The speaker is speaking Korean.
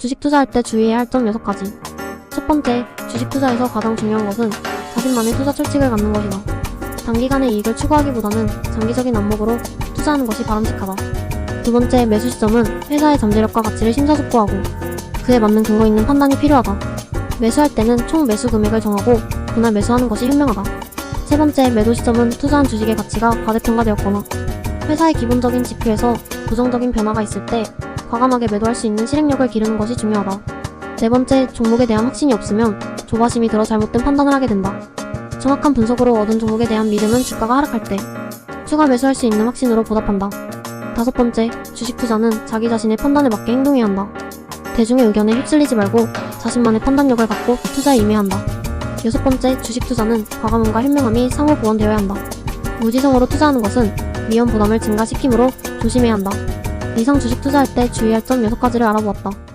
주식 투자할 때 주의해야 할 점 6가지. 첫 번째, 주식 투자에서 가장 중요한 것은 자신만의 투자 철칙을 갖는 것이다. 단기간의 이익을 추구하기보다는 장기적인 안목으로 투자하는 것이 바람직하다. 두 번째, 매수 시점은 회사의 잠재력과 가치를 심사숙고하고 그에 맞는 근거 있는 판단이 필요하다. 매수할 때는 총 매수 금액을 정하고 그날 매수하는 것이 현명하다. 세 번째, 매도 시점은 투자한 주식의 가치가 과대평가되었거나 회사의 기본적인 지표에서 부정적인 변화가 있을 때 과감하게 매도할 수 있는 실행력을 기르는 것이 중요하다. 네 번째, 종목에 대한 확신이 없으면 조바심이 들어 잘못된 판단을 하게 된다. 정확한 분석으로 얻은 종목에 대한 믿음은 주가가 하락할 때 추가 매수할 수 있는 확신으로 보답한다. 다섯 번째, 주식 투자는 자기 자신의 판단에 맞게 행동해야 한다. 대중의 의견에 휩쓸리지 말고 자신만의 판단력을 갖고 투자에 임해야 한다. 여섯 번째, 주식 투자는 과감함과 현명함이 상호 보완되어야 한다. 무지성으로 투자하는 것은 위험 부담을 증가시키므로 조심해야 한다. 이상 주식 투자할 때 주의할 점 6가지를 알아보았다.